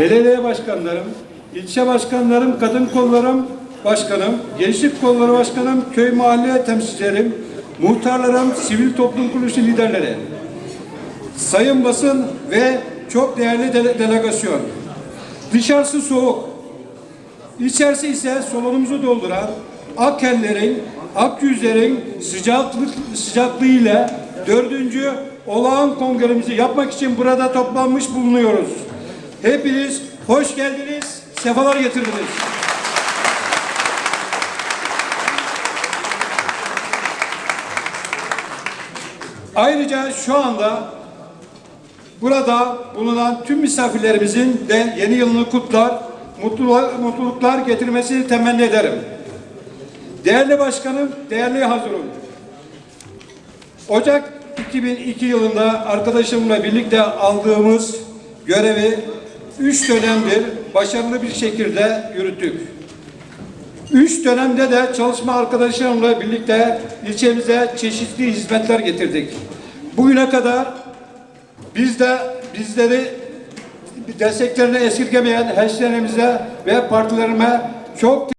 belediye başkanlarım, ilçe başkanlarım, kadın kollarım başkanım, gençlik kolları başkanım, köy mahalle temsilcilerim, muhtarlarım, sivil toplum kuruluşu liderleri, sayın basın ve çok değerli dele- delegasyon. Dışarısı soğuk, içerisi ise salonumuzu dolduran Akkellerin, Akyüzlerin sıcaklık sıcaklığıyla dördüncü olağan kongremizi yapmak için burada toplanmış bulunuyoruz. Hepiniz hoş geldiniz, sefalar getirdiniz. Ayrıca şu anda burada bulunan tüm misafirlerimizin de yeni yılını kutlar, mutluluklar, getirmesini temenni ederim. Değerli başkanım, değerli hazırım. Ocak 2002 yılında arkadaşımla birlikte aldığımız görevi üç dönemdir başarılı bir şekilde yürüttük. Üç dönemde de çalışma arkadaşlarımla birlikte ilçemize çeşitli hizmetler getirdik. Bugüne kadar biz de bizleri desteklerini esirgemeyen hemşehrilerimize ve partilerime çok